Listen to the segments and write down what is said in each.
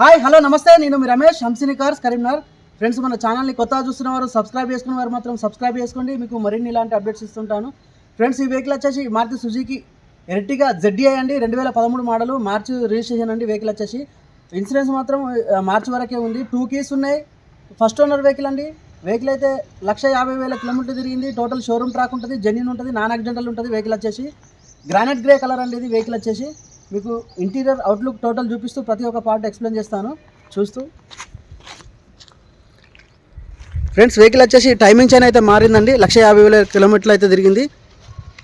Hi hello namaste. నేను మీ Ramesh Hamsini cars Karimnagar. Friends మన ఛానల్ని కొత్తగా చూస్తున్న వారు సబ్స్క్రైబ్ చేసుకున్న వారు మాత్రం సబ్స్క్రైబ్ చేసుకోండి. మీకు మరిన్ని ఇలాంటి అప్డేట్స్ ఇస్తుంటాను. ఫ్రెండ్స్ ఈ వెహికల్ వచ్చేసి మారుతి సుజుకి ఎర్టిగా జెడ్డీఐ అండి. రెండు వేల పదమూడు మోడల్ మార్చి రిజిస్ట్రేషన్ అండి వెహికల్ వచ్చేసి. ఇన్సూరెన్స్ మాత్రం మార్చి వరకే ఉంది. టూ కీస్ ఉన్నాయి. ఫస్ట్ ఓనర్ వెహికల్ అండి. వెహికల్ అయితే లక్ష యాభై వేల కిలోమీటర్ తిరిగింది. టోటల్ షోరూమ్ ట్రాక్ ఉంటుంది. జెన్యున్ ఉంటుంది. నాన్ యాక్సిడెంటల్ ఉంటుంది వెహికల్ వచ్చేసి. గ్రానైట్ గ్రే కలర్ అండి ఇది వెహికల్ వచ్చేసి. మీకు ఇంటీరియర్ అవుట్లుక్ టోటల్ చూపిస్తూ ప్రతి ఒక్క పార్ట్ ఎక్స్ప్లెయిన్ చేస్తాను. చూస్తూ. ఫ్రెండ్స్ వెహికల్ వచ్చేసి టైమింగ్ చైన్ అయితే మారిందండి. లక్ష యాభై వేల కిలోమీటర్లు అయితే తిరిగింది.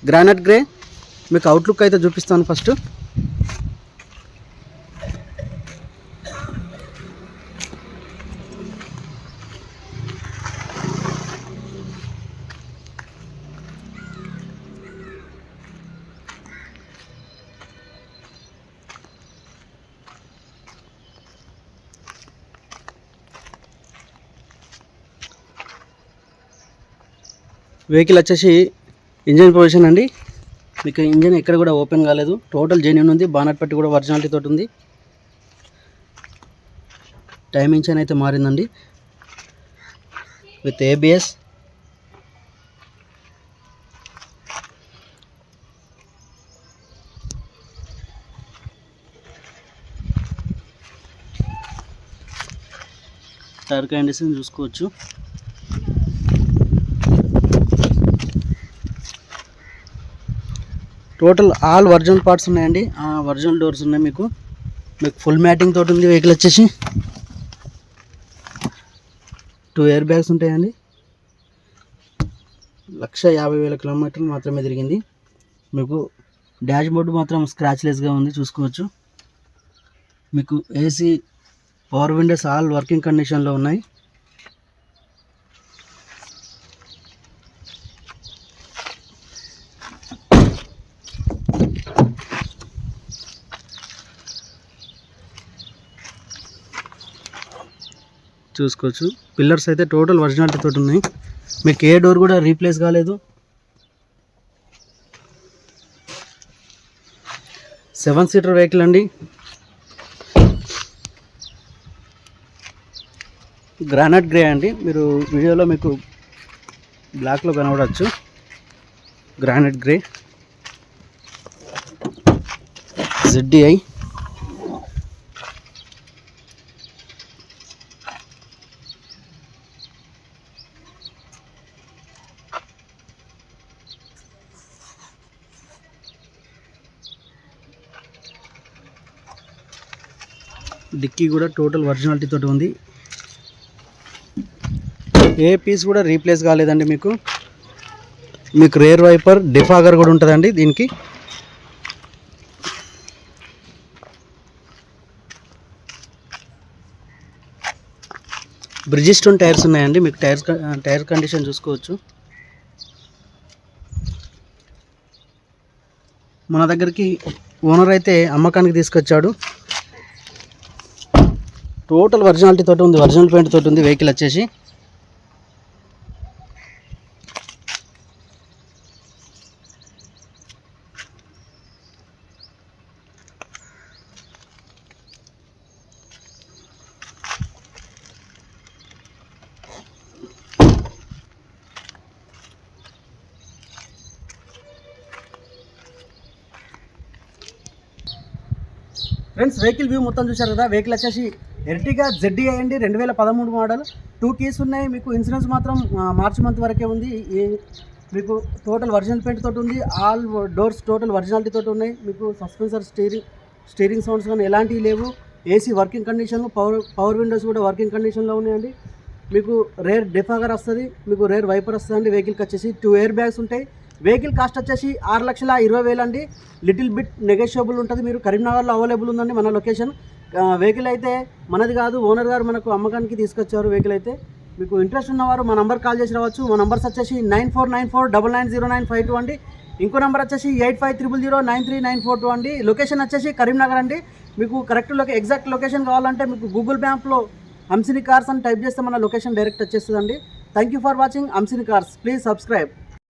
గ్రానైట్ గ్రే మీకు అవుట్లుక్ అయితే చూపిస్తాను ఫస్ట్ వెహికల్ వచ్చేసి ఇంజన్ పొజిషన్ అండి. మీకు ఇంజన్ ఎక్కడ కూడా ఓపెన్ కాలేదు. టోటల్ జెన్యున్ ఉంది. బానట్ పట్టి కూడా ఒరిజినాలిటీ తోటి ఉంది. టైమింగ్ చైన్ అయితే మారిందండి. విత్ ఏబిఎస్ టైర్ కండిషన్ చూసుకోవచ్చు. టోటల్ ఆల్ ఒరిజినల్ పార్ట్స్ ఉన్నాయండి. ఒరిజినల్ డోర్స్ ఉన్నాయి మీకు. మీకు ఫుల్ మ్యాటింగ్ తోటి ఉంది. వెహికల్ వచ్చేసి టూ ఇయర్ బ్యాగ్స్ ఉంటాయండి. లక్ష యాభై వేల కిలోమీటర్లు మాత్రమే తిరిగింది. మీకు డాష్ బోర్డు మాత్రం స్క్రాచ్లెస్గా ఉంది. చూసుకోవచ్చు. మీకు AC power windows all working కండిషన్లో ఉన్నాయి. చూసుకోవచ్చు. పిల్లర్స్ అయితే టోటల్ ఒరిజినాలిటీ తోటి ఉన్నాయి. మీకు ఏ డోర్ కూడా రీప్లేస్ కాలేదు. సెవెన్ సీటర్ వెహికల్ అండి. గ్రానైట్ గ్రే అండి. మీరు వీడియోలో మీకు బ్లాక్లో కనబడచ్చు. గ్రానైట్ గ్రే జెడ్డిఐ డిక్కీ కూడా టోటల్ ఒరిజినాలిటీ తోటి ఉంది. ఏ పీస్ కూడా రీప్లేస్ కాలేదండి మీకు. మీకు రేర్ వైపర్ డిఫాగర్ కూడా ఉంటుందండి దీనికి. బ్రిజిస్టోన్ టైర్స్ ఉన్నాయండి. మీకు టైర్స్ టైర్ కండిషన్ చూసుకోవచ్చు. మన దగ్గరికి ఓనర్ అయితే అమ్మకానికి తీసుకొచ్చాడు. టోటల్ ఒరిజినాలిటీ తోటి ఉంది ఒరిజినల్ పెయింట్ తోటి ఉంది వెహికల్ వచ్చేసి. ఫ్రెండ్స్ వెహికల్ వ్యూ మొత్తం చూశారు కదా వెహికల్ వచ్చేసి ఎర్టిగా జెడ్డీ అయ్యండి రెండు వేల పదమూడు మోడల్. టూ కీస్ ఉన్నాయి మీకు ఇన్సూరెన్స్ మాత్రం మార్చి మంత్ వరకే ఉంది. ఏ మీకు టోటల్ ఒరిజినల్ పెయింట్ తోటి ఉంది ఆల్ డోర్స్ టోటల్ ఒరిజినాలిటీ తోటి ఉన్నాయి. మీకు సస్పెన్సర్ స్టీరింగ్ స్టీరింగ్ సౌండ్స్ కానీ ఎలాంటివి లేవు. AC working condition power power windows కూడా వర్కింగ్ కండిషన్లో ఉన్నాయండి. మీకు రేర్ డిఫాగర్ వస్తుంది మీకు రేర్ వైపర్ వస్తుంది వెహికల్కి వచ్చేసి టూ ఎయిర్ బ్యాగ్స్ ఉంటాయి. వెహికల్ కాస్ట్ వచ్చేసి ఆరు లక్షల ఇరవై వేలు అండి లిటిల్ బిట్ నెగోషియబుల్ ఉంటుంది మీరు కరీంనగర్లో అవైలబుల్ ఉందండి మన లొకేషన్. వెహికల్ అయితే మనది కాదు ఓనర్ గారు మనకు అమ్మకానికి తీసుకొచ్చారు వెహికల్ అయితే. మీకు ఇంట్రెస్ట్ ఉన్నవారు మా నంబర్ కాల్ చేసి రావచ్చు. మా నంబర్స్ వచ్చేసి nine four nine four double nine zero nine five two అండి. ఇంకో నెంబర్ వచ్చేసి eight five triple zero nine three nine four two అండి. లొకేషన్ వచ్చేసి కరీంనగర్ అండి. మీకు కరెక్ట్ లొకే ఎగ్జాక్ట్ లొకేషన్ కావాలంటే మీకు గూగుల్ మ్యాప్లో హంసిని కార్స్ అని టైప్ చేస్తే మన లొకేషన్ డైరెక్ట్ వచ్చేస్తుందండి. Thank you for watching Hamsini cars please subscribe